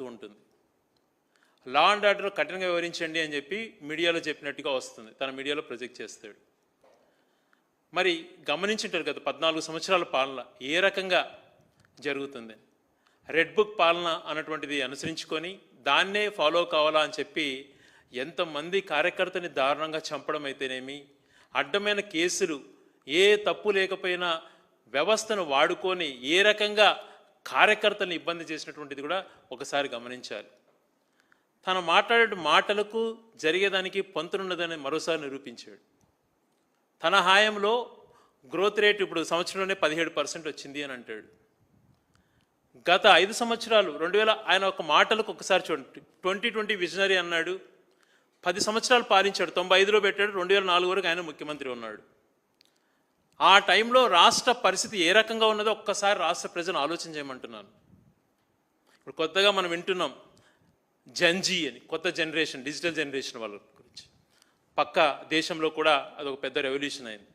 ఉంటుంది. లా and order కఠినంగా వివరించండి అని చెప్పి మీడియాలో చెప్పినట్టుగా వస్తుంది. తన మీడియాలో ప్రొజెక్ట్ చేస్తాడు. మరి గమనించుంటారు కదా పద్నాలుగు సంవత్సరాల పాలన ఏ రకంగా జరుగుతుంది? రెడ్ బుక్ పాలన అన్నటువంటిది అనుసరించుకొని దాన్నే ఫాలో కావాలా అని చెప్పి ఎంతమంది కార్యకర్తని దారుణంగా చంపడం అయితేనేమి అడ్డమైన కేసులు ఏ తప్పు లేకపోయినా వ్యవస్థను వాడుకొని ఏ రకంగా కార్యకర్తలను ఇబ్బంది చేసినటువంటిది కూడా ఒకసారి గమనించాలి. తను మాట్లాడే మాటలకు జరిగేదానికి పంతులున్నదని మరోసారి నిరూపించాడు. తన హాయంలో గ్రోత్ రేట్ ఇప్పుడు సంవత్సరంలోనే పదిహేడు పర్సెంట్ వచ్చింది అని అంటాడు. గత ఐదు సంవత్సరాలు రెండు వేల ఆయన ఒక మాటలకు ఒకసారి చూడండి. ట్వంటీ ట్వంటీ విజనరీ అన్నాడు. పది సంవత్సరాలు పాలించాడు. తొంభై ఐదులో పెట్టాడు. రెండు వేల నాలుగు వరకు ఆయన ముఖ్యమంత్రి ఉన్నాడు. ఆ టైంలో రాష్ట్ర పరిస్థితి ఏ రకంగా ఉన్నదో ఒక్కసారి రాష్ట్ర ప్రజలు ఆలోచన చేయమంటున్నాను. ఇప్పుడు కొత్తగా మనం వింటున్నాం జంజీ అని కొత్త జనరేషన్ డిజిటల్ జనరేషన్ వాళ్ళ గురించి. పక్క దేశంలో కూడా అదొక పెద్ద రెవల్యూషన్ అయింది.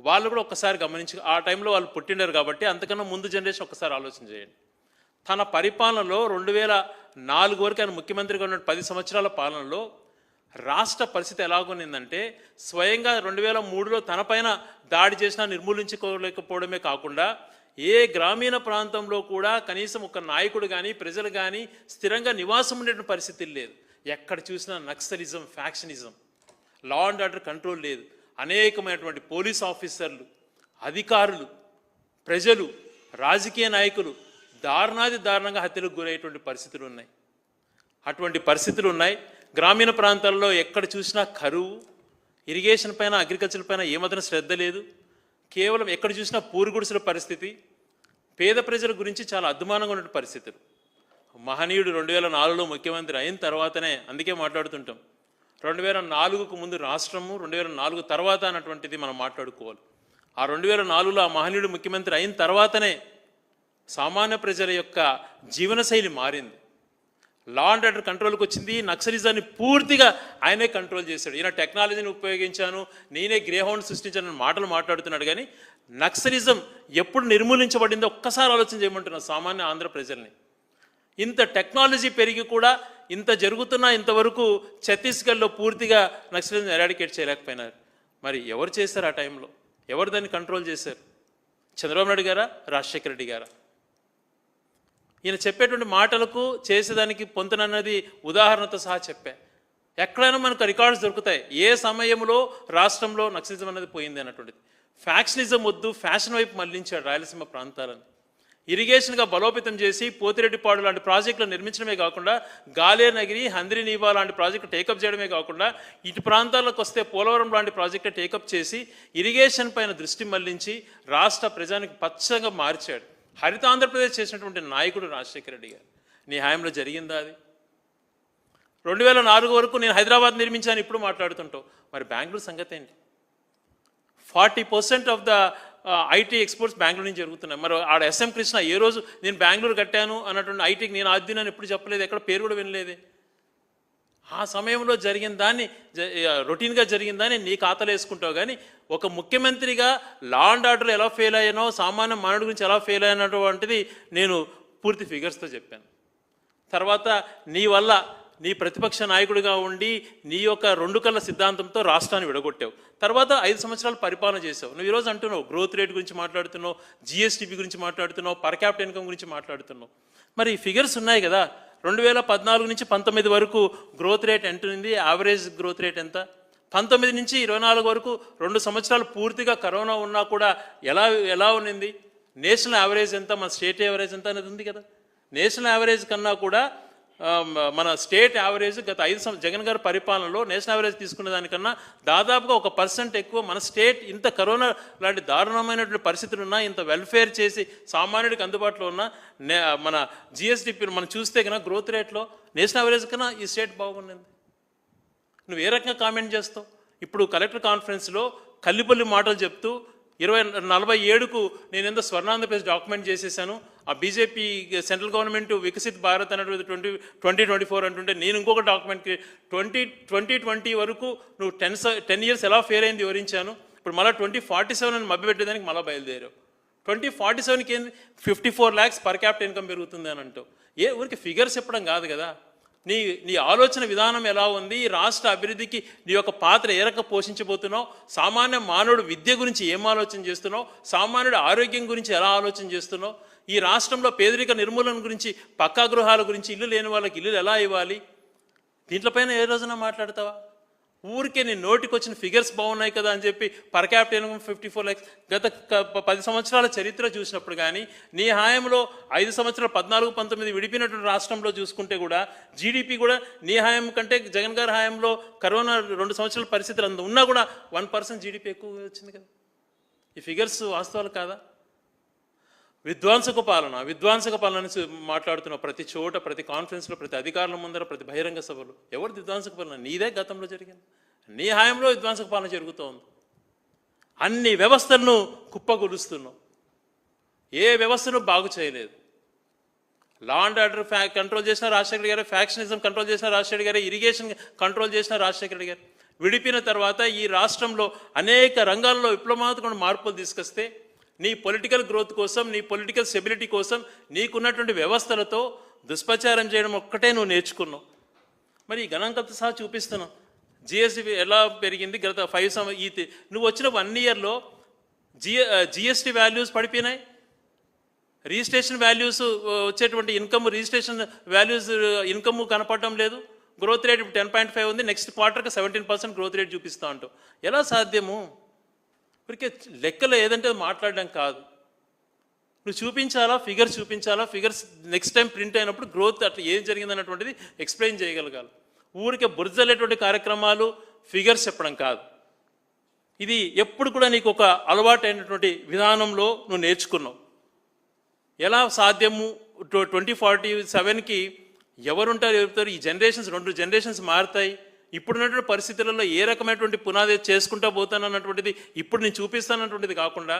వాళ్ళు కూడా ఒక్కసారి గమనించి ఆ టైంలో వాళ్ళు పుట్టిండారు కాబట్టి అంతకన్నా ముందు జనరేషన్ ఒక్కసారి ఆలోచన చేయండి. తన పరిపాలనలో రెండు వేల నాలుగు వరకు ఆయన ముఖ్యమంత్రిగా ఉన్న పది సంవత్సరాల పాలనలో రాష్ట్ర పరిస్థితి ఎలాగొనిందంటే స్వయంగా రెండు వేల మూడులో తనపైన దాడి చేసినా నిర్మూలించుకోలేకపోవడమే కాకుండా ఏ గ్రామీణ ప్రాంతంలో కూడా కనీసం ఒక నాయకుడు కానీ ప్రజలు కానీ స్థిరంగా నివాసం ఉండేటువంటి పరిస్థితి లేదు. ఎక్కడ చూసినా naxalism factionism law and order control లేదు. అనేకమైనటువంటి పోలీస్ ఆఫీసర్లు అధికారులు ప్రజలు రాజకీయ నాయకులు దారుణాది దారుణంగా హత్యలకు గురయ్యేటువంటి పరిస్థితులు ఉన్నాయి. అటువంటి పరిస్థితులు ఉన్నాయి. గ్రామీణ ప్రాంతాల్లో ఎక్కడ చూసినా కరువు ఇరిగేషన్ పైన అగ్రికల్చర్ పైన ఏమాత్రం శ్రద్ధ లేదు. కేవలం ఎక్కడ చూసినా పూరుగుడిసెల పరిస్థితి. పేద ప్రజల గురించి చాలా అద్మానంగా ఉన్న పరిస్థితులు. మహనీయుడు రెండు వేల నాలుగులో ముఖ్యమంత్రి అయిన తర్వాతనే అందుకే మాట్లాడుతుంటాం. రెండు వేల నాలుగుకు ముందు రాష్ట్రము రెండు వేల నాలుగు తర్వాత అన్నటువంటిది మనం మాట్లాడుకోవాలి. ఆ రెండు వేల నాలుగులో ఆ మహనీయుడు ముఖ్యమంత్రి అయిన తర్వాతనే సామాన్య ప్రజల యొక్క జీవనశైలి మారింది. లా అండ్ ఆర్డర్ కంట్రోల్కి వచ్చింది. నక్సలిజాన్ని పూర్తిగా ఆయనే కంట్రోల్ చేశాడు. ఈయన టెక్నాలజీని ఉపయోగించాను. నేనే గ్రేహౌండ్ సృష్టించాను అనే మాటలు మాట్లాడుతున్నాడు. కానీ నక్సలిజం ఎప్పుడు నిర్మూలించబడిందో ఒక్కసారి ఆలోచన చేయమంటున్నా సామాన్య ఆంధ్ర ప్రజల్ని. ఇంత టెక్నాలజీ పెరిగి కూడా ఇంత జరుగుతున్నా ఇంతవరకు ఛత్తీస్గఢ్లో పూర్తిగా నక్సలిజం ఎరాడికేట్ చేయలేకపోయినారు. మరి ఎవరు చేశారు ఆ టైంలో ఎవరు దాన్ని కంట్రోల్ చేశారు? చంద్రబాబు నాయుడు గారా? రాజశేఖర రెడ్డి గారా? ఈయన చెప్పేటువంటి మాటలకు చేసేదానికి పొంతనన్నది ఉదాహరణతో సహా చెప్పా. ఎక్కడైనా మనకు రికార్డ్స్ దొరుకుతాయి. ఏ సమయంలో రాష్ట్రంలో నక్సలిజం అనేది పోయింది అన్నటువంటిది. ఫ్యాక్షనిజం వద్దు ఫ్యాషన్ వైపు మళ్ళించాడు రాయలసీమ ప్రాంతాలను. ఇరిగేషన్గా బలోపేతం చేసి పోతిరెడ్డిపాడు లాంటి ప్రాజెక్టులు నిర్మించడమే కాకుండా గాలేనగిరి హంద్రినీవా లాంటి ప్రాజెక్టు టేకప్ చేయడమే కాకుండా ఇటు ప్రాంతాలకు వస్తే పోలవరం లాంటి ప్రాజెక్టు టేకప్ చేసి ఇరిగేషన్ పైన దృష్టి మళ్ళించి రాష్ట్ర ప్రజానికి పచ్చగా మార్చాడు. హరిత ఆంధ్రప్రదేశ్ చేసినటువంటి నాయకుడు రాజశేఖర రెడ్డి గారు. నీ హాయంలో జరిగిందా అది? రెండు వేల నాలుగు వరకు నేను హైదరాబాద్ నిర్మించాను ఇప్పుడు మాట్లాడుతుంటావు. మరి బెంగళూరు సంగతి ఏంటి? Forty percent of the IT exports Bengaluru నుంచి జరుగుతున్నాయి. మరి ఆడ ఎస్ఎం కృష్ణ ఏ రోజు నేను బెంగళూరు కట్టాను అన్నటువంటి ఐటీకి నేను ఆద్యునని ఎప్పుడు చెప్పలేదు ఎక్కడ పేరు కూడా వినలేదే. ఆ సమయంలో జరిగిన దాన్ని జ- రొటీన్గా జరిగిన దాన్ని నీ ఖాతాలో వేసుకుంటావు కానీ ఒక ముఖ్యమంత్రిగా లా అండ్ ఆర్డర్ ఎలా ఫెయిల్ అయ్యానో సామాన్య మానవుడి గురించి ఎలా ఫెయిల్ అయినటువంటిది నేను పూర్తి ఫిగర్స్తో చెప్పాను. తర్వాత నీ వల్ల నీ ప్రతిపక్ష నాయకుడిగా ఉండి నీ యొక్క రెండు కళ్ళ సిద్ధాంతంతో రాష్ట్రాన్ని విడగొట్టావు. తర్వాత ఐదు సంవత్సరాలు పరిపాలన చేసావు నువ్వు ఈరోజు అంటున్నావు గ్రోత్ రేట్ గురించి మాట్లాడుతున్నావు జిఎస్టీపీ గురించి మాట్లాడుతున్నావు పర్ క్యాపిటల్ ఇన్కమ్ గురించి మాట్లాడుతున్నావు. మరి ఫిగర్స్ ఉన్నాయి కదా రెండు వేల పద్నాలుగు నుంచి పంతొమ్మిది వరకు గ్రోత్ రేట్ ఎంత ఉంది యావరేజ్ గ్రోత్ రేట్ ఎంత? పంతొమ్మిది నుంచి ఇరవై నాలుగు వరకు రెండు సంవత్సరాలు పూర్తిగా కరోనా ఉన్నా కూడా ఎలా ఎలా ఉన్నింది? నేషనల్ యావరేజ్ ఎంత? మన స్టేట్ యావరేజ్ ఎంత అనేది ఉంది కదా. నేషనల్ యావరేజ్ కన్నా కూడా మన స్టేట్ యావరేజ్ గత ఐదు సంవత్సరం జగన్ గారి పరిపాలనలో నేషనల్ యావరేజ్ తీసుకునే దానికన్నా దాదాపుగా ఒక పర్సెంట్ ఎక్కువ మన స్టేట్ ఇంత కరోనా లాంటి దారుణమైనటువంటి పరిస్థితులు ఉన్నా ఇంత వెల్ఫేర్ చేసి సామాన్యుడికి అందుబాటులో ఉన్న నే- మన జిఎస్డిపి మనం చూస్తే కన్నా గ్రోత్ రేట్లో నేషనల్ యావరేజ్ కన్నా ఈ స్టేట్ బాగుండింది నువ్వు ఏ రకంగా కామెంట్ చేస్తావు? ఇప్పుడు కలెక్టర్ కాన్ఫరెన్స్లో కల్లిపల్లి మాటలు చెప్తూ ఇరవై నలభై ఏడుకు నేను ఎంతో స్వర్ణాంధ్రప్రదేశ్ డాక్యుమెంట్ చేసేసాను. ఆ BJP central government Viksit Bharat అనేటువంటి ట్వంటీ ట్వంటీ ట్వంటీ ఫోర్ అంటుంటే నేను ఇంకొక డాక్యుమెంట్కి ట్వంటీ ట్వంటీ ట్వంటీ వరకు నువ్వు టెన్ టెన్ ఇయర్స్ ఎలా ఫెయిల్ అయింది వివరించాను. ఇప్పుడు మళ్ళీ ట్వంటీ ఫార్టీ సెవెన్ అని మభ్యపెట్టేదానికి మళ్ళీ బయలుదేరావు. ట్వంటీ ఫార్టీ సెవెన్కి ఏంది fifty four lakhs per capital income పెరుగుతుంది అని అంటూ ఏ ఊరికి ఫిగర్స్ చెప్పడం కాదు కదా. నీ నీ ఆలోచన విధానం ఎలా ఉంది? ఈ రాష్ట్ర అభివృద్ధికి నీ యొక్క పాత్ర ఏ రక పోషించబోతున్నావు? సామాన్య మానవుడు విద్య గురించి ఏం ఆలోచన చేస్తున్నావు? సామాన్యుడు ఆరోగ్యం గురించి ఎలా ఆలోచన చేస్తున్నావు? ఈ రాష్ట్రంలో పేదరిక నిర్మూలన గురించి పక్కా గృహాల గురించి ఇల్లు లేని వాళ్ళకి ఇల్లు ఎలా ఇవ్వాలి? దీంట్లపైన ఏ రోజున మాట్లాడతావా? ఊరికే నీ నోటికి వచ్చిన ఫిగర్స్ బాగున్నాయి కదా అని చెప్పి per capital income fifty four lakhs గత పది సంవత్సరాల చరిత్ర చూసినప్పుడు కానీ నీ హాయంలో ఐదు సంవత్సరాలు పద్నాలుగు పంతొమ్మిది విడిపినటువంటి రాష్ట్రంలో చూసుకుంటే కూడా జీడిపి కూడా నీ హాయం కంటే జగన్ గారి హాయంలో కరోనా రెండు సంవత్సరాల పరిస్థితులు అంత ఉన్నా కూడా వన్ పర్సెంట్ జీడిపి ఎక్కువ వచ్చింది కదా. ఈ ఫిగర్స్ వాస్తవాలు కాదా? విధ్వంసక పాలన విధ్వంసక పాలన అని మాట్లాడుతున్న ప్రతి చోట ప్రతి కాన్ఫరెన్స్లో ప్రతి అధికారుల ముందర ప్రతి బహిరంగ సభలు. ఎవరు విధ్వంసక పాలన? నీదే గతంలో జరిగింది. నీ హాయంలో విధ్వంసక పాలన జరుగుతోంది. అన్ని వ్యవస్థలను కుప్పగొలుస్తున్నావు. ఏ వ్యవస్థను బాగు చేయలేదు. లా అండ్ ఆర్డర్ ఫ్యా కంట్రోల్ చేసిన రాజశేఖర గారు ఫ్యాక్షనిజం కంట్రోల్ చేసిన రాజశేఖర గారు ఇరిగేషన్ కంట్రోల్ చేసిన రాజశేఖర గారు. విడిపిన తర్వాత ఈ రాష్ట్రంలో అనేక రంగాల్లో విప్లవాత్మక మార్పులు తీసుకొస్తే నీ పొలిటికల్ గ్రోత్ కోసం నీ పొలిటికల్ స్టెబిలిటీ కోసం నీకున్నటువంటి వ్యవస్థలతో దుష్ప్రచారం చేయడం ఒక్కటే నువ్వు నేర్చుకున్నావు. మరి ఈ గణాంకాలతో సహా చూపిస్తున్నావు జిఎస్టీ ఎలా పెరిగింది? గత ఫైవ్ సమ ఈ నువ్వు వచ్చిన వన్ ఇయర్లో జిఎ జిఎస్టీ వాల్యూస్ పడిపోయినాయి. రిజిస్ట్రేషన్ వాల్యూస్ వచ్చేటువంటి ఇన్కమ్ రిజిస్ట్రేషన్ వాల్యూస్ ఇన్కమ్ కనపడడం లేదు. Growth rate ten point five ఉంది. నెక్స్ట్ క్వార్టర్కి సెవెంటీన్ పర్సెంట్ గ్రోత్ రేట్ చూపిస్తా అంటావు. ఎలా సాధ్యము? ఇప్పటికే లెక్కలు ఏదంటే అది మాట్లాడడం కాదు. నువ్వు చూపించాలా ఫిగర్స్ చూపించాలా ఫిగర్స్ నెక్స్ట్ టైం ప్రింట్ అయినప్పుడు గ్రోత్ అట్లా ఏం జరిగింది అన్నటువంటిది ఎక్స్ప్లెయిన్ చేయగలగాలి. ఊరికే బురదలేటువంటి కార్యక్రమాలు ఫిగర్స్ చెప్పడం కాదు. ఇది ఎప్పుడు కూడా నీకు ఒక అలవాటైనటువంటి విధానంలో నువ్వు నేర్చుకున్నావు. ఎలా సాధ్యము? ట్వంటీ ఫార్టీ సెవెన్కి ఎవరుంటారు చెప్తారు ఈ జనరేషన్స్ రెండు జనరేషన్స్ మారుతాయి. ఇప్పుడున్నటువంటి పరిస్థితులలో ఏ రకమైనటువంటి పునాది చేసుకుంటా పోతానన్నటువంటిది ఇప్పుడు నేను చూపిస్తానన్నటువంటిది కాకుండా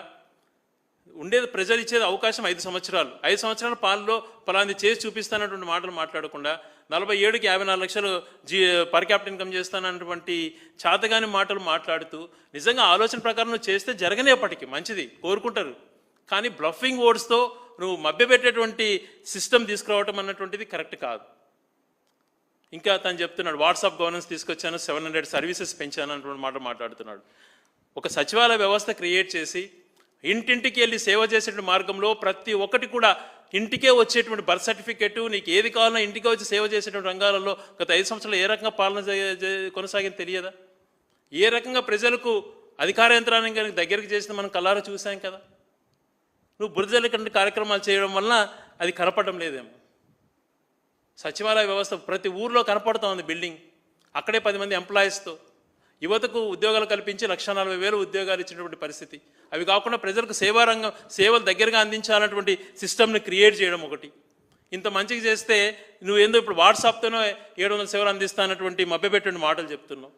ఉండేది ప్రజలు ఇచ్చేది అవకాశం ఐదు సంవత్సరాలు. ఐదు సంవత్సరాల పాలలో పలాంది చేసి చూపిస్తానటువంటి మాటలు మాట్లాడకుండా నలభై ఏడుకి యాభై నాలుగు లక్షలు జీ పర్ క్యాపిటల్ ఇన్కమ్ చేస్తానన్నటువంటి చాతగాని మాటలు మాట్లాడుతూ నిజంగా ఆలోచన ప్రకారం నువ్వు చేస్తే జరగనేప్పటికీ మంచిది. కోరుకుంటారు. కానీ బ్లఫింగ్ ఓడ్స్తో నువ్వు మభ్యపెట్టేటువంటి సిస్టమ్ తీసుకురావటం అన్నటువంటిది కరెక్ట్ కాదు. ఇంకా తను చెప్తున్నాడు వాట్సాప్ గవర్నెన్స్ తీసుకొచ్చాను సెవెన్ హండ్రెడ్ సర్వీసెస్ పెంచాను అన్నటువంటి మాట మాట్లాడుతున్నాడు. ఒక సచివాలయ వ్యవస్థ క్రియేట్ చేసి ఇంటింటికి వెళ్ళి సేవ చేసేటువంటి మార్గంలో ప్రతి ఒక్కటి కూడా ఇంటికే వచ్చేటువంటి బర్త్ సర్టిఫికెట్ నీకు ఏది కావాలన్నా ఇంటికే వచ్చి సేవ చేసేటువంటి రంగాలలో గత ఐదు సంవత్సరాలు ఏ రకంగా పాలన కొనసాగింది తెలియదా? ఏ రకంగా ప్రజలకు అధికార యంత్రాంగానికి దగ్గరికి చేసిన మనం కల్లారా చూసాం కదా? నువ్వు బురదలకంటి కార్యక్రమాలు చేయడం వలన అది కనపడడం లేదేమో. సచివాలయ వ్యవస్థ ప్రతి ఊర్లో కనపడుతూ ఉంది బిల్డింగ్. అక్కడే పది మంది ఎంప్లాయీస్తో యువతకు ఉద్యోగాలు కల్పించి లక్ష నలభై వేలు ఉద్యోగాలు ఇచ్చినటువంటి పరిస్థితి. అవి కాకుండా ప్రజలకు సేవారంగం సేవలు దగ్గరగా అందించాలన్నటువంటి సిస్టమ్ని క్రియేట్ చేయడం ఒకటి. ఇంత మంచిగా చేస్తే నువ్వేందో ఇప్పుడు వాట్సాప్తోనే ఏడు వందల సేవలు అందిస్తానటువంటి మభ్యపెట్టిన మాటలు చెప్తున్నావు.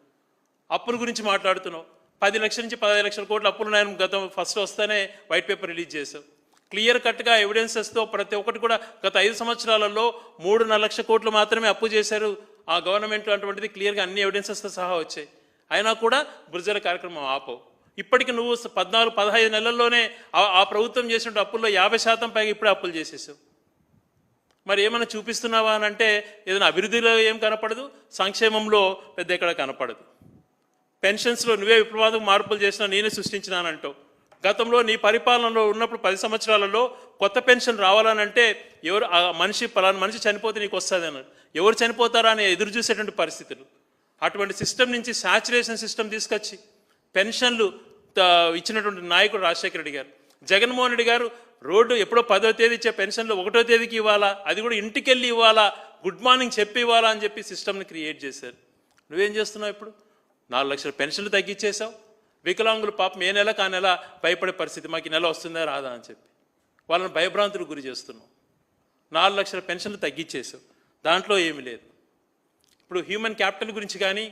అప్పుల గురించి మాట్లాడుతున్నావు. పది లక్షల నుంచి పదహైదు లక్షల కోట్ల అప్పులు నేను గతం ఫస్ట్ వస్తేనే వైట్ పేపర్ రిలీజ్ చేశావు. క్లియర్ కట్గా ఎవిడెన్సెస్తో ప్రతి ఒక్కటి కూడా గత ఐదు సంవత్సరాలలో మూడున్నర లక్షల కోట్లు మాత్రమే అప్పు చేశారు. ఆ గవర్నమెంట్ అటువంటిది క్లియర్గా అన్ని ఎవిడెన్సెస్తో సహా వచ్చాయి. అయినా కూడా బుర్జల కార్యక్రమం ఆపవు. ఇప్పటికి నువ్వు పద్నాలుగు పదహైదు నెలల్లోనే ఆ- ప్రభుత్వం చేసిన అప్పుల్లో యాభై శాతం పైగా ఇప్పుడే అప్పులు చేసేసావు. మరి ఏమైనా చూపిస్తున్నావా అని అంటే ఏదైనా అభివృద్ధిలో ఏం కనపడదు సంక్షేమంలో పెద్ద ఎక్కడ కనపడదు. పెన్షన్స్లో నువ్వే విప్లవాదం మార్పులు చేసినా నేనే సృష్టించినానంటావు. గతంలో నీ పరిపాలనలో ఉన్నప్పుడు పది సంవత్సరాలలో కొత్త పెన్షన్ రావాలనంటే ఎవరు ఆ మనిషి పలానా మనిషి చనిపోతే నీకు వస్తుంది అన్నారు. ఎవరు చనిపోతారా అని ఎదురు చూసేటువంటి పరిస్థితులు. అటువంటి సిస్టమ్ నుంచి శాచురేషన్ సిస్టమ్ తీసుకొచ్చి పెన్షన్లు ఇచ్చినటువంటి నాయకుడు రాజశేఖర రెడ్డి గారు. జగన్మోహన్ రెడ్డి గారు రోడ్డు ఎప్పుడో పదో తేదీ ఇచ్చే పెన్షన్లు ఒకటో తేదీకి ఇవ్వాలా? అది కూడా ఇంటికి వెళ్ళి ఇవ్వాలా? గుడ్ మార్నింగ్ చెప్పి ఇవ్వాలా అని చెప్పి సిస్టమ్ని క్రియేట్ చేశారు. నువ్వేం చేస్తున్నావు ఇప్పుడు? నాలుగు లక్షల పెన్షన్లు తగ్గించేశావు. వికలాంగులు పాపం ఏ నెల కా నెల భయపడే పరిస్థితి మాకు ఈ నెల వస్తుందా రాదా అని చెప్పి. వాళ్ళని భయభ్రాంతులకు గురి చేస్తున్నాం. నాలుగు లక్షల పెన్షన్లు తగ్గించేసావు దాంట్లో ఏమీ లేదు. ఇప్పుడు హ్యూమన్ క్యాపిటల్ గురించి కానీ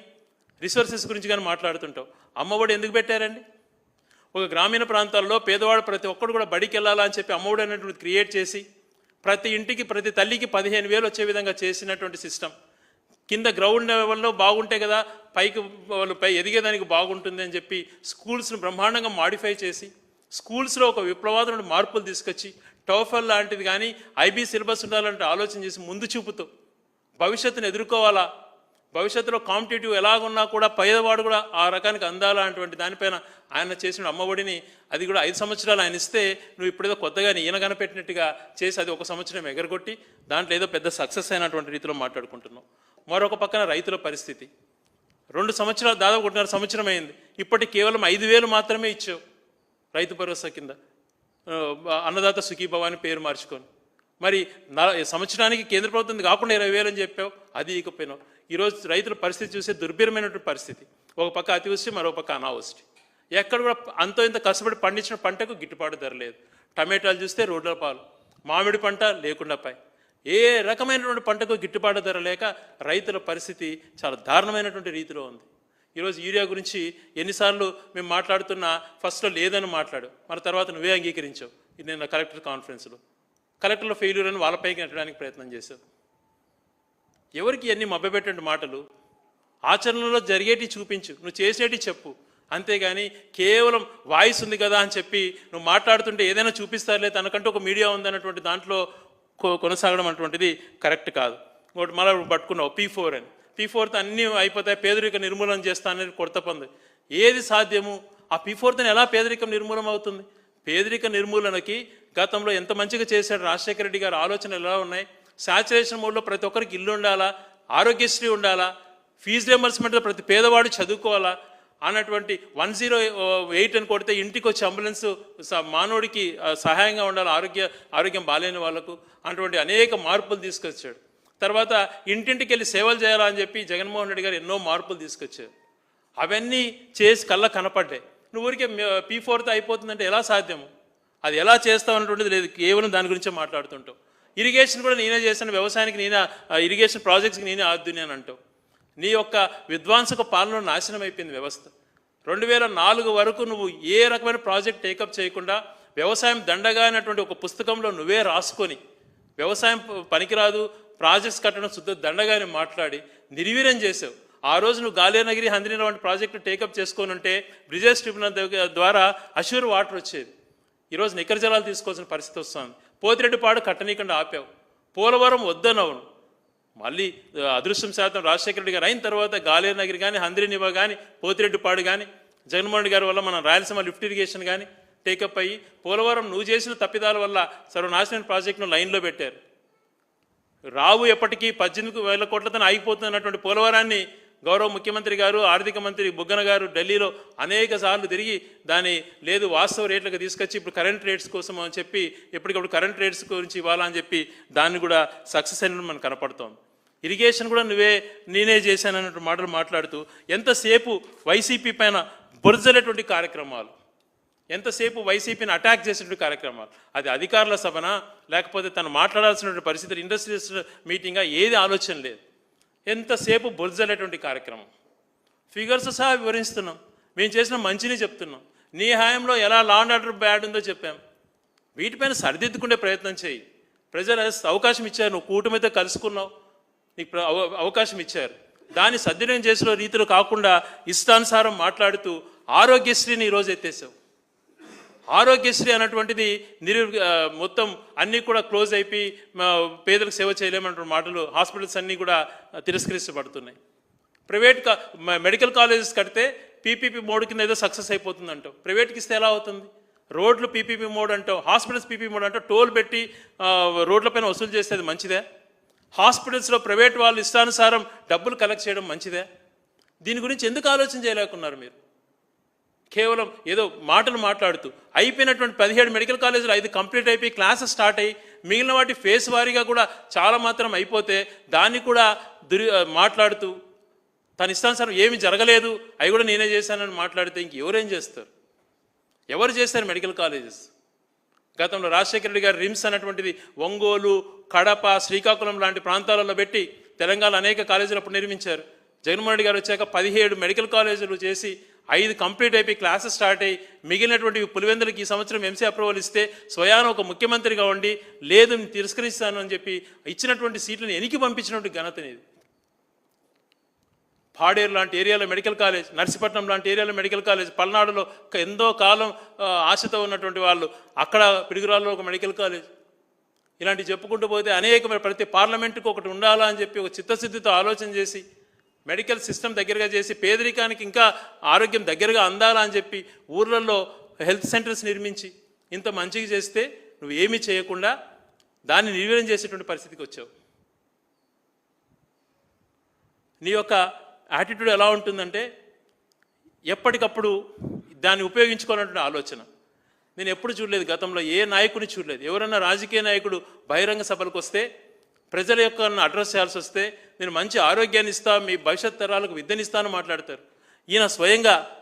రిసోర్సెస్ గురించి కానీ మాట్లాడుతుంటావు అమ్మఒడి ఎందుకు పెట్టారండి? ఒక గ్రామీణ ప్రాంతాల్లో పేదవాడు ప్రతి ఒక్కడు కూడా బడికి వెళ్ళాలా అని చెప్పి అమ్మఒడి అనేటువంటి క్రియేట్ చేసి ప్రతి ఇంటికి ప్రతి తల్లికి పదిహేను వేలు వచ్చే విధంగా చేసినటువంటి సిస్టమ్. కింద గ్రౌండ్ లెవెల్లో బాగుంటే కదా పైకి వాళ్ళు పై ఎదిగేదానికి బాగుంటుంది అని చెప్పి స్కూల్స్ను బ్రహ్మాండంగా మాడిఫై చేసి స్కూల్స్లో ఒక విప్లవాత్మక మార్పులు తీసుకొచ్చి టోఫల్ లాంటిది కానీ ఐబీ సిలబస్ ఉండాలంటే ఆలోచన చేసి ముందు చూపుతూ భవిష్యత్తును ఎదుర్కోవాలా? భవిష్యత్తులో కాంపిటేటివ్ ఎలాగున్నా కూడా పేదవాడు కూడా ఆ రకానికి అందాలా అటువంటి దానిపైన ఆయన చేసిన అమ్మఒడిని అది కూడా ఐదు సంవత్సరాలు ఆయన ఇస్తే నువ్వు ఇప్పుడేదో కొత్తగా ఈయన కనిపెట్టినట్టుగా చేసి అది ఒక సంవత్సరం ఎగరగొట్టి దాంట్లో ఏదో పెద్ద సక్సెస్ అయినటువంటి రీతిలో మాట్లాడుకుంటున్నాం మరొక పక్కన రైతుల పరిస్థితి. రెండు సంవత్సరాలు దాదాపు ఒకటిన్నర సంవత్సరం అయింది. ఇప్పటికి కేవలం ఐదు వేలు మాత్రమే ఇచ్చావు రైతు భరోసా కింద. అన్నదాత సుఖీభవ అని పేరు మార్చుకొని. మరి నా సంవత్సరానికి కేంద్ర ప్రభుత్వం కాకుండా ఇరవై వేలు అని చెప్పావు అది ఇకపోయినావు. ఈరోజు రైతుల పరిస్థితి చూసే దుర్భరమైనటువంటి పరిస్థితి. ఒక పక్క అతివృష్టి మరో పక్క అనావృష్టి. ఎక్కడ కూడా అంతో ఇంత కష్టపడి పండించిన పంటకు గిట్టుబాటు ధర లేదు. టమాటాలు చూస్తే రోడ్ల పాలు. మామిడి పంట లేకుండా పై ఏ రకమైనటువంటి పంటకు గిట్టుబాటు ధర లేక రైతుల పరిస్థితి చాలా దారుణమైనటువంటి రీతిలో ఉంది. ఈరోజు యూరియా గురించి ఎన్నిసార్లు మేము మాట్లాడుతున్నా ఫస్ట్లో లేదని మాట్లాడు మరి తర్వాత నువ్వే అంగీకరించావు. ఇది నిన్న కలెక్టర్ కాన్ఫరెన్స్లో. కలెక్టర్లో ఫెయిల్యూర్ అని వాళ్ళపైకి నెట్టడానికి ప్రయత్నం చేశావు. ఎవరికి ఎన్ని మభ్యపెట్టే మాటలు? ఆచరణలో జరిగేటి చూపించు నువ్వు చేసేటి చెప్పు. అంతేగాని కేవలం వాయిస్ ఉంది కదా అని చెప్పి నువ్వు మాట్లాడుతుంటే ఏదైనా చూపిస్తారులే తనకంటూ ఒక మీడియా ఉందన్నటువంటి దాంట్లో కొనసాగడం అటువంటిది కరెక్ట్ కాదు. ఒకటి మళ్ళీ పట్టుకున్నావు పీ ఫోర్ అని. పీ ఫోర్తో అన్నీ అయిపోతాయి పేదరిక నిర్మూలన చేస్తా అనేది కొరత ఏది సాధ్యము? ఆ పీ ఫోర్తో ఎలా పేదరికం నిర్మూలన అవుతుంది? పేదరిక నిర్మూలనకి గతంలో ఎంత మంచిగా చేశాడు రాజశేఖర రెడ్డి గారు ఆలోచనలు ఎలా ఉన్నాయి? శాచురేషన్ మోడ్లో ప్రతి ఒక్కరికి ఇల్లు ఉండాలా? ఆరోగ్యశ్రీ ఉండాలా? ఫీజు రియంబర్స్మెంట్లో ప్రతి పేదవాడు చదువుకోవాలా? అన్నటువంటి వన్ జీరో ఎయిట్ అని కొడితే ఇంటికి వచ్చి అంబులెన్స్ స- మానవుడికి సహాయంగా ఉండాలి ఆరోగ్య ఆరోగ్యం బాగాలేని వాళ్ళకు అటువంటి అనేక మార్పులు తీసుకొచ్చాడు. తర్వాత ఇంటింటికి వెళ్ళి సేవలు చేయాలని చెప్పి జగన్మోహన్ రెడ్డి గారు ఎన్నో మార్పులు తీసుకొచ్చారు. అవన్నీ చేసి కళ్ళ కనపడ్డాయి. నువ్వు ఊరికే పీ ఫోర్తో అయిపోతుందంటే ఎలా సాధ్యము? అది ఎలా చేస్తావు అన్నటువంటిది లేదు కేవలం దాని గురించే మాట్లాడుతుంటావు. ఇరిగేషన్ కూడా నేనే చేశాను వ్యవసాయానికి నేనే ఆ, ఇరిగేషన్ ప్రాజెక్ట్స్కి నేనే ఆద్దుని అని అంటావు. నీ యొక్క విధ్వంసక పాలన నాశనం అయిపోయింది వ్యవస్థ. రెండు వేల నాలుగు వరకు నువ్వు ఏ రకమైన ప్రాజెక్ట్ టేకప్ చేయకుండా వ్యవసాయం దండగా అనేటువంటి ఒక పుస్తకంలో నువ్వే రాసుకొని వ్యవసాయం పనికిరాదు ప్రాజెక్ట్స్ కట్టడం శుద్ధ దండగాని మాట్లాడి నిర్వీర్యం చేసావు ఆ రోజు నువ్వు గాలేనగిరి హంద్రీన వంటి ప్రాజెక్టు టేకప్ చేసుకొని ఉంటే బ్రిజేష్ ట్రిబ్యునల్ ద్వారా అష్యూర్ వాటర్ వచ్చేది. ఈరోజు నికర జలాలు తీసుకోవాల్సిన పరిస్థితి వస్తుంది. పోతిరెడ్డిపాడు కట్టనీయకుండా ఆపావు. పోలవరం వద్దనవును. మళ్ళీ అదృష్టం శాతం రాజశేఖర రెడ్డి గారు అయిన తర్వాత గాలేనగిరి కానీ హంద్రీనివా కానీ పోతిరెడ్డిపాడు కానీ జగన్మోహన్ రెడ్డి గారి వల్ల మన రాయలసీమ లిఫ్ట్ ఇరిగేషన్ కానీ టేకప్ అయ్యి పోలవరం నువ్వు చేసిన తప్పిదాల వల్ల సర్వనాశనం ప్రాజెక్టును లైన్లో పెట్టారు. రావు ఎప్పటికీ పద్దెనిమిది వేల కోట్లతో ఆగిపోతున్నటువంటి పోలవరాన్ని గౌరవ ముఖ్యమంత్రి గారు ఆర్థిక మంత్రి బుగ్గన గారు ఢిల్లీలో అనేక సార్లు తిరిగి దాని లేదు వాస్తవ రేట్లకు తీసుకొచ్చి ఇప్పుడు కరెంట్ రేట్స్ కోసం అని చెప్పి ఎప్పటికప్పుడు కరెంట్ రేట్స్ గురించి ఇవ్వాలని చెప్పి దాన్ని కూడా సక్సెస్ అయిన మనకు కనపడుతోంది. ఇరిగేషన్ కూడా నువ్వే నేనే చేశానన్నట్టు మాటలు మాట్లాడుతూ ఎంతసేపు వైసీపీ పైన బురజలేటువంటి కార్యక్రమాలు? ఎంతసేపు వైసీపీని అటాక్ చేసినటువంటి కార్యక్రమాలు? అది అధికారుల సభనా? లేకపోతే తను మాట్లాడాల్సినటువంటి పరిస్థితులు ఇండస్ట్రీస్ మీటింగా ఏది ఆలోచన లేదు. ఎంతసేపు బురజలేటువంటి కార్యక్రమం? ఫిగర్స్ సహా వివరిస్తున్నాం. మేము చేసిన మంచిని చెప్తున్నాం. నీ హాయంలో ఎలా లా అండ్ ఆర్డర్ బ్యాడ్ ఉందో చెప్పాం. వీటిపైన సరిదిద్దుకునే ప్రయత్నం చేయి. ప్రజలు అవకాశం ఇచ్చారు. నువ్వు కూటమితో కలుసుకున్నావు. నీకు అవ- అవకాశం ఇచ్చారు. దాన్ని సద్వినియోగం చేసిన రీతిలో కాకుండా ఇష్టానుసారం మాట్లాడుతూ ఆరోగ్యశ్రీని ఈరోజు ఎత్తేసావు. ఆరోగ్యశ్రీ అన్నటువంటిది నిరు మొత్తం అన్నీ కూడా క్లోజ్ అయిపోయి పేదలకు సేవ చేయలేమన్నటువంటి మాటలు హాస్పిటల్స్ అన్నీ కూడా తిరస్కరించబడుతున్నాయి ప్రైవేట్ కా మెడికల్ కాలేజెస్ కడితే పీపీపీ మోడ్ కింద ఏదో సక్సెస్ అయిపోతుంది అంటావు ప్రైవేట్కి ఇస్తే ఎలా అవుతుంది? రోడ్లు పీపీపీ మోడ్ అంటావు హాస్పిటల్స్ పీపీ మోడ్ అంటావు టోల్ పెట్టి రోడ్ల రోడ్లపైన వసూలు చేసేది మంచిదే? హాస్పిటల్స్లో ప్రైవేట్ వాళ్ళు ఇష్టానుసారం డబ్బులు కలెక్ట్ చేయడం మంచిదే? దీని గురించి ఎందుకు ఆలోచన చేయలేకున్నారు మీరు? కేవలం ఏదో మాటలు మాట్లాడుతూ అయిపోయినటువంటి పదిహేడు మెడికల్ కాలేజీలు ఐదు కంప్లీట్ అయిపోయి క్లాసెస్ స్టార్ట్ అయ్యి మిగిలిన వాటి ఫేస్ వారీగా కూడా చాలా మాత్రం అయిపోతే దాన్ని కూడా దురి మాట్లాడుతూ తన ఇష్టానుసారం ఏమి జరగలేదు అవి కూడా నేనే చేశానని మాట్లాడితే ఇంక ఎవరేం చేస్తారు? ఎవరు చేశారు మెడికల్ కాలేజెస్? గతంలో రాజశేఖర రెడ్డి గారు రిమ్స్ అన్నటువంటిది ఒంగోలు కడప శ్రీకాకుళం లాంటి ప్రాంతాలలో పెట్టి తెలంగాణ అనేక కాలేజీలు అప్పుడు నిర్మించారు. జగన్మోహన్ రెడ్డి గారు వచ్చాక పదిహేడు మెడికల్ కాలేజీలు చేసి ఐదు కంప్లీట్ అయిపోయి క్లాసెస్ స్టార్ట్ అయ్యి మిగిలినటువంటి పులివెందులకి ఈ సంవత్సరం ఎంసీ అప్రూవల్ ఇస్తే స్వయాన ఒక ముఖ్యమంత్రిగా ఉండి లేదు తిరస్కరిస్తాను అని చెప్పి ఇచ్చినటువంటి సీట్లను ఎనికి పంపించినటువంటి ఘనత అనేది. పాడేరు లాంటి ఏరియాలో మెడికల్ కాలేజ్ నర్సీపట్నం లాంటి ఏరియాలో మెడికల్ కాలేజ్ పల్నాడులో ఒక ఎంతో కాలం ఆశతో ఉన్నటువంటి వాళ్ళు అక్కడ పిడుగురాల్లో ఒక మెడికల్ కాలేజ్. ఇలాంటివి చెప్పుకుంటూ పోతే అనేకమైన ప్రతి పార్లమెంటుకు ఒకటి ఉండాలా అని చెప్పి ఒక చిత్తశుద్ధితో ఆలోచన చేసి మెడికల్ సిస్టమ్ దగ్గరగా చేసి పేదరికానికి ఇంకా ఆరోగ్యం దగ్గరగా అందాలా అని చెప్పి ఊర్లలో హెల్త్ సెంటర్స్ నిర్మించి ఇంత మంచిగా చేస్తే నువ్వు ఏమీ చేయకుండా దాన్ని నిర్వీర్యం చేసేటువంటి పరిస్థితికి వచ్చావు. నీ యొక్క యాటిట్యూడ్ ఎలా ఉంటుందంటే ఎప్పటికప్పుడు దాన్ని ఉపయోగించుకోవాలనే ఆలోచన. నేను ఎప్పుడు చూడలేదు గతంలో ఏ నాయకుని చూడలేదు. ఎవరైనా రాజకీయ నాయకుడు బహిరంగ సభలకు వస్తే ప్రజల యొక్క అడ్రస్ చేయాల్సి వస్తే నేను మంచి ఆరోగ్యాన్ని ఇస్తా మీ భవిష్యత్ తరాలకు విద్యనిస్తాను మాట్లాడతారు. ఈయన స్వయంగా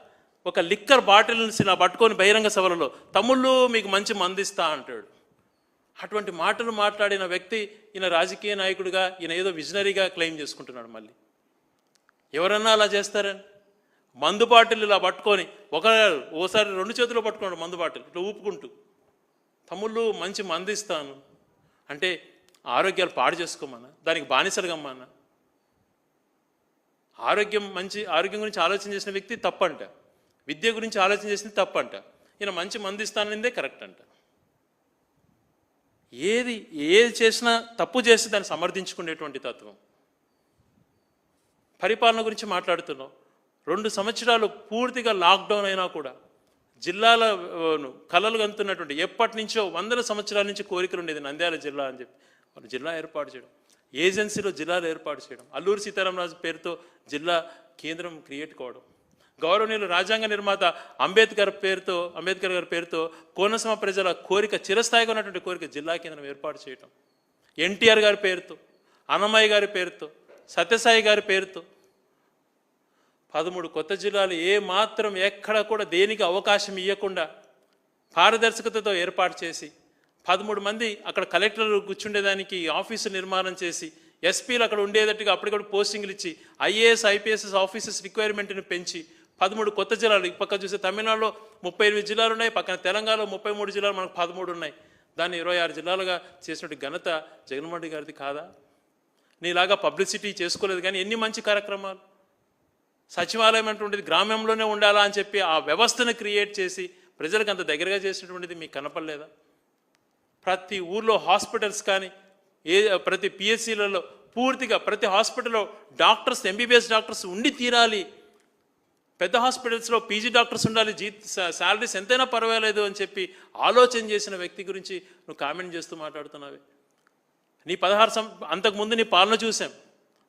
ఒక లిక్కర్ బాటిల్ని నా పట్టుకొని బహిరంగ సభలలో తమ్ముళ్ళు మీకు మంచి మందిస్తా అంటాడు. అటువంటి మాటలు మాట్లాడిన వ్యక్తి ఈయన రాజకీయ నాయకుడిగా ఈయన ఏదో విజనరీగా క్లెయిమ్ చేసుకుంటున్నాడు మళ్ళీ. ఎవరన్నా అలా చేస్తారని? మందు బాటిల్ ఇలా పట్టుకొని ఒక ఓసారి రెండు చేతులు పట్టుకున్నాడు మందు బాటిల్ ఇట్లా ఊపుకుంటూ. తమ్ముళ్ళు మంచి మందు ఇస్తాను. అంటే ఆరోగ్యాలు పాడు చేసుకోమన్నా దానికి బానిసలుగమ్మన్నా ఆరోగ్యం మంచి ఆరోగ్యం గురించి ఆలోచన చేసిన వ్యక్తి తప్పంట. విద్య గురించి ఆలోచన చేసింది తప్పంట. ఈయన మంచి మంది ఇస్తానందే కరెక్ట్ అంట. ఏది ఏది చేసినా తప్పు చేసి దాన్ని సమర్థించుకునేటువంటి తత్వం. పరిపాలన గురించి మాట్లాడుతున్నాం. రెండు సంవత్సరాలు పూర్తిగా లాక్డౌన్ అయినా కూడా జిల్లాల కళలు ను కలలు ఎప్పటి నుంచో వందల సంవత్సరాల నుంచి కోరికలు ఉండేది నంద్యాల జిల్లా అని చెప్పి. వాళ్ళు జిల్లా ఏర్పాటు చేయడం. ఏజెన్సీలో జిల్లాలు ఏర్పాటు చేయడం. అల్లూరు సీతారామరాజు పేరుతో జిల్లా కేంద్రం క్రియేట్ కావడం. గౌరవనీయులు రాజ్యాంగ నిర్మాత అంబేద్కర్ పేరుతో అంబేద్కర్ గారి పేరుతో కోనసీమ ప్రజల కోరిక చిరస్థాయిగా ఉన్నటువంటి కోరిక జిల్లా కేంద్రం ఏర్పాటు చేయడం ఎన్టీఆర్ గారి పేరుతో అన్నమయ్య గారి పేరుతో సత్యసాయి గారి పేరుతో. పదమూడు కొత్త జిల్లాలు ఏ మాత్రం ఎక్కడ కూడా దేనికి అవకాశం ఇవ్వకుండా పారదర్శకతతో ఏర్పాటు చేసి పదమూడు మంది అక్కడ కలెక్టర్లు కూర్చుండేదానికి ఆఫీసు నిర్మాణం చేసి ఎస్పీలు అక్కడ ఉండేటట్టుగా అప్పటికప్పుడు పోస్టింగ్లు ఇచ్చి ఐఏఎస్ ఐపీఎస్ఎస్ ఆఫీసర్స్ రిక్వైర్మెంట్ని పెంచి పదమూడు కొత్త జిల్లాలు. ఈ పక్క చూస్తే తమిళనాడులో ముప్పై ఎనిమిది జిల్లాలు ఉన్నాయి పక్కన తెలంగాణలో ముప్పై మూడు జిల్లాలు మనకు పదమూడు ఉన్నాయి. దాన్ని ఇరవై ఆరు జిల్లాలుగా చేసినట్టు ఘనత జగన్మోహన్ రెడ్డి గారిది కాదా? నీలాగా పబ్లిసిటీ చేసుకోలేదు కానీ ఎన్ని మంచి కార్యక్రమాలు? సచివాలయం అటువంటిది గ్రామంలోనే ఉండాలా అని చెప్పి ఆ వ్యవస్థను క్రియేట్ చేసి ప్రజలకు అంత దగ్గరగా చేసినటువంటిది మీకు కనపడలేదా? ప్రతి ఊర్లో హాస్పిటల్స్ కానీ ఏ ప్రతి పిఎస్సీలలో పూర్తిగా ప్రతి హాస్పిటల్లో డాక్టర్స్ ఎంబీబీఎస్ డాక్టర్స్ ఉండి తీరాలి. పెద్ద హాస్పిటల్స్లో పీజీ డాక్టర్స్ ఉండాలి. జీ శాలరీస్ ఎంతైనా పర్వాలేదు అని చెప్పి ఆలోచన చేసిన వ్యక్తి గురించి నువ్వు కామెంట్ చేస్తూ మాట్లాడుతున్నావే. నీ పదహారు సం అంతకుముందు నీ పాలన చూసాం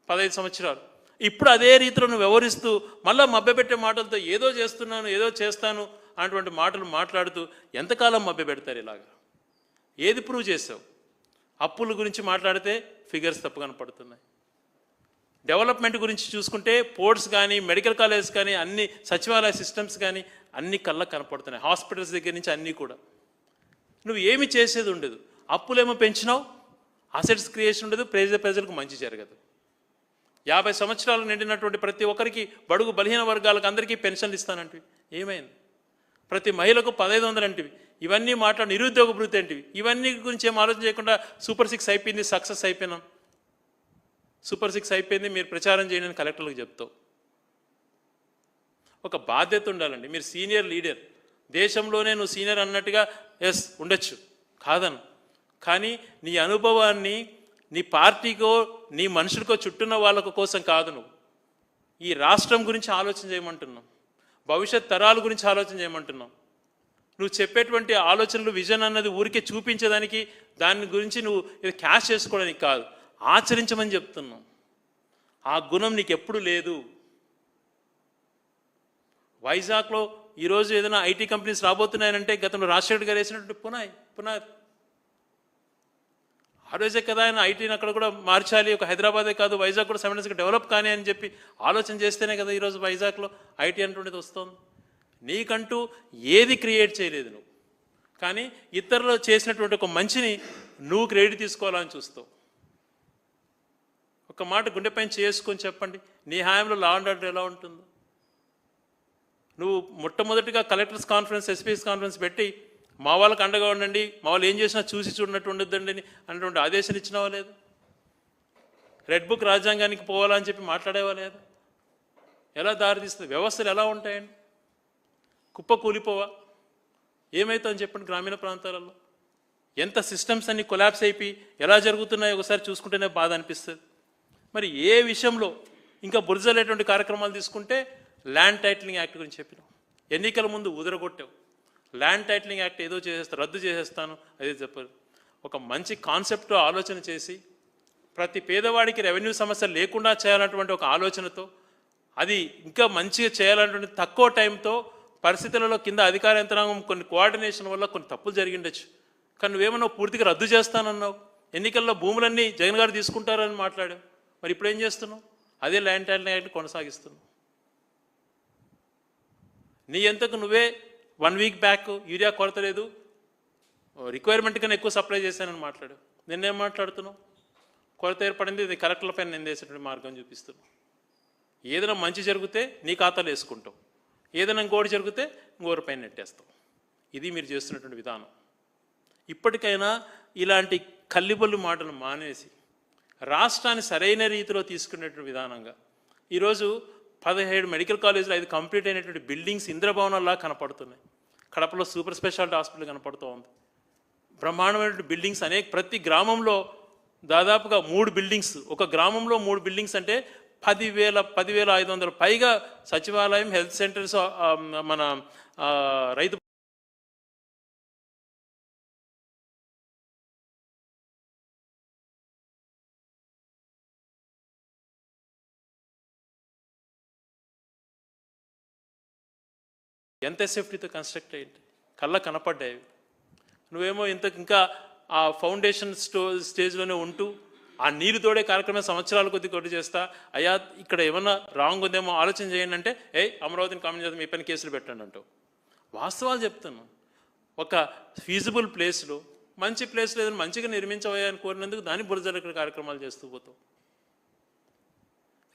పదహైదు సంవత్సరాలు. ఇప్పుడు అదే రీతిలో నువ్వు వ్యవహరిస్తూ మళ్ళీ మభ్యపెట్టే మాటలతో ఏదో చేస్తున్నాను ఏదో చేస్తాను అటువంటి మాటలు మాట్లాడుతూ ఎంతకాలం మభ్యపెడతారు ఇలాగా? ఏది ప్రూవ్ చేసావు అప్పుల గురించి మాట్లాడితే ఫిగర్స్ తప్పు కనపడుతున్నాయి. డెవలప్మెంట్ గురించి చూసుకుంటే పోర్ట్స్ కానీ మెడికల్ కాలేజెస్ కానీ అన్ని సచివాలయ సిస్టమ్స్ కానీ అన్ని కళ్ళకు కనపడుతున్నాయి. హాస్పిటల్స్ దగ్గర నుంచి అన్నీ కూడా. నువ్వు ఏమి చేసేది ఉండదు. అప్పులేమో పెంచినావు అసెట్స్ క్రియేషన్ ఉండదు ప్రజల ప్రజలకు మంచి జరగదు. యాభై సంవత్సరాలు నిండినటువంటి ప్రతి ఒక్కరికి బడుగు బలహీన వర్గాలకు అందరికీ పెన్షన్లు ఇస్తానంటివి. ఏమైంది? ప్రతి మహిళకు పదహైదు వందలు అంటివి. ఇవన్నీ మాట్లాడి నిరుద్యోగ భృతి అంటివి. ఇవన్నీ గురించి ఏం ఆలోచన చేయకుండా సూపర్ సిక్స్ అయిపోయింది సక్సెస్ అయిపోయినాం. సూపర్ సిక్స్ అయిపోయింది మీరు ప్రచారం చేయండి అని కలెక్టర్లకు చెప్తావు ఒక బాధ్యత ఉండాలండి. మీరు సీనియర్ లీడర్. దేశంలోనే నువ్వు సీనియర్ అన్నట్టుగా ఎస్ ఉండొచ్చు. కాదను. కానీ నీ అనుభవాన్ని నీ పార్టీకో నీ మనుషులకో చుట్టూన్న వాళ్ళ కోసం కాదు నువ్వు. ఈ రాష్ట్రం గురించి ఆలోచన చేయమంటున్నావు. భవిష్యత్ తరాల గురించి ఆలోచన చేయమంటున్నావు. నువ్వు చెప్పేటువంటి ఆలోచనలు విజన్ అన్నది ఊరికే చూపించడానికి దాని గురించి నువ్వు ఇది క్యాష్ చేసుకోవడానికి కాదు. ఆచరించమని చెప్తున్నావు. ఆ గుణం నీకు ఎప్పుడు లేదు. వైజాగ్లో ఈరోజు ఏదైనా ఐటీ కంపెనీస్ రాబోతున్నాయనంటే గతంలో రాజశేఖర్ గారు వేసినటువంటి పునాయ్ పునాయ్ ఆ రోజే కదా ఆయన ఐటీని అక్కడ కూడా మార్చాలి ఒక హైదరాబాదే కాదు వైజాగ్ కూడా సెవెన్ డెవలప్ కానీ అని చెప్పి ఆలోచన చేస్తేనే కదా ఈరోజు వైజాగ్లో ఐటీ అటువంటిది వస్తుంది. నీకంటూ ఏది క్రియేట్ చేయలేదు నువ్వు. కానీ ఇతరులు చేసినటువంటి ఒక మంచిని నువ్వు క్రెడిట్ తీసుకోవాలని చూస్తావు. ఒక మాట గుండెపైన చేసుకొని చెప్పండి నీ హాయంలో లా అండ్ ఆర్డర్ ఎలా ఉంటుందో? నువ్వు మొట్టమొదటిగా కలెక్టర్స్ కాన్ఫరెన్స్ ఎస్పీఎస్ కాన్ఫరెన్స్ పెట్టి మా వాళ్ళకి అండగా ఉండండి మా వాళ్ళు ఏం చేసినా చూసి చూడనట్టు ఉండొద్దండి అన్నటువంటి ఆదేశాలు ఇచ్చినావా లేదు? రెడ్ బుక్ రాజ్యాంగానికి పోవాలని చెప్పి మాట్లాడేవా లేదు? ఎలా దారితీస్తుంది వ్యవస్థలు ఎలా ఉంటాయండి? కుప్ప కూలిపోవా? ఏమవుతుందని చెప్పండి గ్రామీణ ప్రాంతాలలో? ఎంత సిస్టమ్స్ అన్ని కొలాప్స్ అయిపోయి ఎలా జరుగుతున్నాయో ఒకసారి చూసుకుంటేనే బాధ అనిపిస్తుంది. మరి ఏ విషయంలో ఇంకా బురజలేటువంటి కార్యక్రమాలు తీసుకుంటే ల్యాండ్ టైటిలింగ్ యాక్ట్ గురించి చెప్పినాం. ఎన్నికల ముందు ఉదరగొట్టావు ల్యాండ్ టైటిలింగ్ యాక్ట్ ఏదో చేసేస్తా రద్దు చేసేస్తాను. అదే చెప్పారు. ఒక మంచి కాన్సెప్ట్ ఆలోచన చేసి ప్రతి పేదవాడికి రెవెన్యూ సమస్య లేకుండా చేయాలన్నటువంటి ఒక ఆలోచనతో అది ఇంకా మంచిగా చేయాలన్నటువంటి తక్కువ టైంతో పరిస్థితులలో కింద అధికార యంత్రాంగం కొన్ని కోఆర్డినేషన్ వల్ల కొన్ని తప్పులు జరిగిండొచ్చు. కానీ నువ్వేమన్నా పూర్తిగా రద్దు చేస్తానన్నావు. ఎన్నికల్లో భూములన్నీ జగన్ గారు తీసుకుంటారని మాట్లాడావు. మరి ఇప్పుడు ఏం చేస్తున్నావు? అదే ల్యాండ్ టైటిల్ యాక్ట్ కొనసాగిస్తున్నావు. నీ ఎంతకు నువ్వే వన్ వీక్ బ్యాక్ యూరియా కొరత లేదు. రిక్వైర్మెంట్ కన్నా ఎక్కువ సప్లై చేశానని మాట్లాడు. నిన్నేం మాట్లాడుతున్నావు? కొరత ఏర్పడింది ఇది కలెక్టర్ల పైన మార్గం చూపిస్తున్నావు ఏదైనా మంచి జరిగితే నీ ఖాతాలో వేసుకుంటావు. ఏదైనా ఇంకోటి జరిగితే ఇంకోరి పైన నెట్టేస్తావు. ఇది మీరు చేస్తున్నటువంటి విధానం. ఇప్పటికైనా ఇలాంటి కల్లిబొల్లు మాటలు మానేసి రాష్ట్రాన్ని సరైన రీతిలో తీసుకునేటువంటి విధానంగా ఈరోజు పదిహేడు మెడికల్ కాలేజీలు ఐదు కంప్లీట్ అయినటువంటి బిల్డింగ్స్ ఇంద్రభవనంలా కనపడుతున్నాయి. కడపలో సూపర్ స్పెషాలిటీ హాస్పిటల్ కనపడుతూ ఉంది. బ్రహ్మాండమైనటువంటి బిల్డింగ్స్ అనేక ప్రతి గ్రామంలో దాదాపుగా మూడు బిల్డింగ్స్. ఒక గ్రామంలో మూడు బిల్డింగ్స్ అంటే పదివేల పదివేల ఐదు వందల పైగా సచివాలయం హెల్త్ సెంటర్స్ మన రైతు ఎంత సేఫ్టీతో కన్స్ట్రక్ట్ అయ్యింది? కళ్ళ కనపడ్డాయి. నువ్వేమో ఇంత ఇంకా ఆ ఫౌండేషన్ స్టో స్టేజ్లోనే ఉంటూ ఆ నీరు తోడే కార్యక్రమం సంవత్సరాల కొద్ది కొద్ది చేస్తా. అయ్యా ఇక్కడ ఏమన్నా రాంగ్ ఉందేమో ఆలోచన చేయండి అంటే ఏ అమరావతిని కామెంట్ చేద్దాం మీ పైన కేసులు పెట్టండి అంటావు వాస్తవాలు చెప్తాను ఒక ఫీజిబుల్ ప్లేస్లో మంచి ప్లేస్లో ఏదైనా మంచిగా నిర్మించవయ్యా కోరినందుకు దాని బురజల కార్యక్రమాలు చేస్తూ పోతావు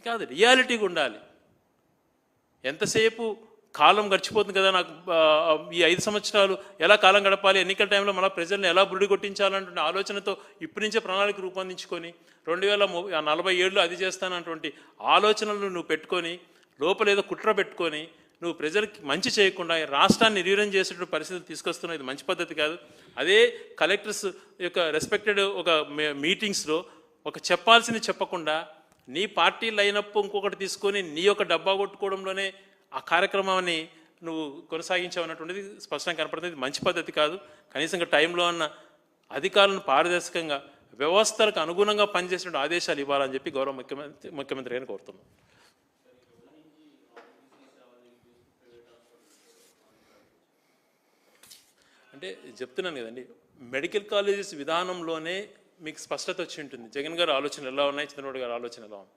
కాదు రియాలిటీగా ఉండాలి. ఎంతసేపు కాలం గడిచిపోతుంది కదా నాకు ఈ ఐదు సంవత్సరాలు ఎలా కాలం గడపాలి ఎన్నికల టైంలో మళ్ళీ ప్రజల్ని ఎలా బురుడి కొట్టించాలన్నటువంటి ఆలోచనతో ఇప్పటి నుంచే ప్రణాళిక రూపొందించుకొని రెండు వేల నలభై ఏడులో అది చేస్తానటువంటి ఆలోచనలు నువ్వు పెట్టుకొని లోపల ఏదో కుట్ర పెట్టుకొని నువ్వు ప్రజలకి మంచి చేయకుండా రాష్ట్రాన్ని నిర్వీర్యం చేసేటువంటి పరిస్థితులు తీసుకొస్తున్నావు. ఇది మంచి పద్ధతి కాదు. అదే కలెక్టర్స్ యొక్క రెస్పెక్టెడ్ ఒక మీటింగ్స్లో ఒక చెప్పాల్సింది చెప్పకుండా నీ పార్టీ లైనప్ ఇంకొకటి తీసుకొని నీ యొక్క డబ్బా కొట్టుకోవడంలోనే ఆ కార్యక్రమాన్ని నువ్వు కొనసాగించావు అన్నటువంటిది స్పష్టంగా కనపడుతుంది. మంచి పద్ధతి కాదు. కనీసంగా టైంలో అన్న అధికారులను పారదర్శకంగా వ్యవస్థలకు అనుగుణంగా పనిచేసిన ఆదేశాలు ఇవ్వాలని చెప్పి గౌరవ ముఖ్యమంత్రి ముఖ్యమంత్రి గారిని కోరుతున్నాం. అంటే చెప్తున్నాను కదండి మెడికల్ కాలేజెస్ విధానంలోనే మీకు స్పష్టత వచ్చి ఉంటుంది. జగన్ గారు ఆలోచనలు ఎలా ఉన్నాయి? చంద్రబాబు గారు ఆలోచన ఎలా ఉంది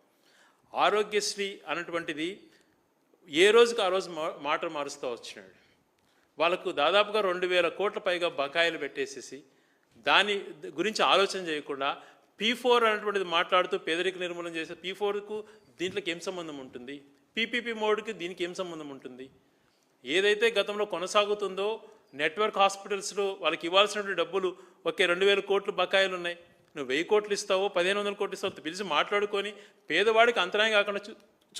ఆరోగ్యశ్రీ అన్నటువంటిది ఏ రోజుకి ఆ రోజు మా- మాట మారుస్తూ వచ్చినాడు. వాళ్ళకు దాదాపుగా రెండు వేల కోట్ల పైగా బకాయిలు పెట్టేసేసి దాని గురించి ఆలోచన చేయకుండా పీ ఫోర్ అనేటువంటిది మాట్లాడుతూ పేదరిక నిర్మూలన చేసే పీ ఫోర్కు దీంట్లోకి ఏం సంబంధం ఉంటుంది? పీపీపీ మోడ్కి దీనికి ఏం సంబంధం ఉంటుంది? ఏదైతే గతంలో కొనసాగుతుందో నెట్వర్క్ హాస్పిటల్స్లో వాళ్ళకి ఇవ్వాల్సినటువంటి డబ్బులు ఒకే రెండు వేల కోట్లు బకాయిలు ఉన్నాయి. నువ్వు వెయ్యి కోట్లు ఇస్తావో పదిహేను వందల కోట్లు ఇస్తావో పిలిచి మాట్లాడుకొని పేదవాడికి అంతరాయం కాకుండా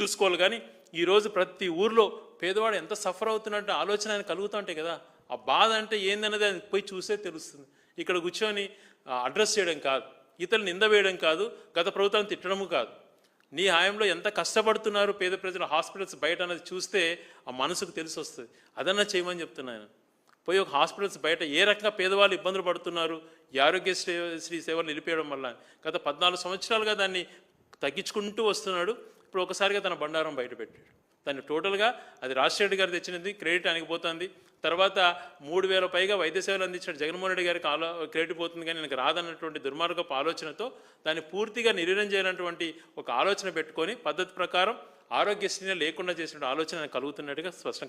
చూసుకోవాలి. కానీ ఈరోజు ప్రతి ఊర్లో పేదవాడు ఎంత సఫర్ అవుతున్నట్టు ఆలోచన ఆయన కలుగుతూ ఉంటాయి కదా. ఆ బాధ అంటే ఏందనేది ఆయన పోయి చూసే తెలుస్తుంది. ఇక్కడ కూర్చొని అడ్రస్ చేయడం కాదు. ఇతరులు నింద వేయడం కాదు. గత ప్రభుత్వాన్ని తిట్టడము కాదు. నీ హాయంలో ఎంత కష్టపడుతున్నారు పేద ప్రజలు హాస్పిటల్స్ బయట అన్నది చూస్తే ఆ మనసుకు తెలిసి వస్తుంది. అదన్నా చేయమని చెప్తున్నాను పోయి ఒక హాస్పిటల్స్ బయట ఏ రకంగా పేదవాళ్ళు ఇబ్బందులు పడుతున్నారు ఈ ఆరోగ్యశ్రీ శ్రీ సేవలు నిలిపేయడం వల్ల. గత పద్నాలుగు సంవత్సరాలుగా దాన్ని తగ్గించుకుంటూ వస్తున్నాడు. ఇప్పుడు ఒకసారిగా తన బండారం బయటపెట్టాడు. దాన్ని టోటల్గా అది రాజశేఖర్ గారు తెచ్చినది క్రెడిట్ ఆయనకి పోతుంది. తర్వాత మూడు వేల పైగా వైద్య సేవలు అందించిన జగన్మోహన్ రెడ్డి గారికి ఆలో క్రెడిట్ పోతుంది కానీ నాకు రాదన్నటువంటి దుర్మార్గపు ఆలోచనతో దాన్ని పూర్తిగా నిర్వీర్యం చేయాలన్నటువంటి ఒక ఆలోచన పెట్టుకొని పద్ధతి ప్రకారం ఆరోగ్యశ్రీని లేకుండా చేసిన ఆలోచన కలుగుతున్నట్టుగా స్పష్టం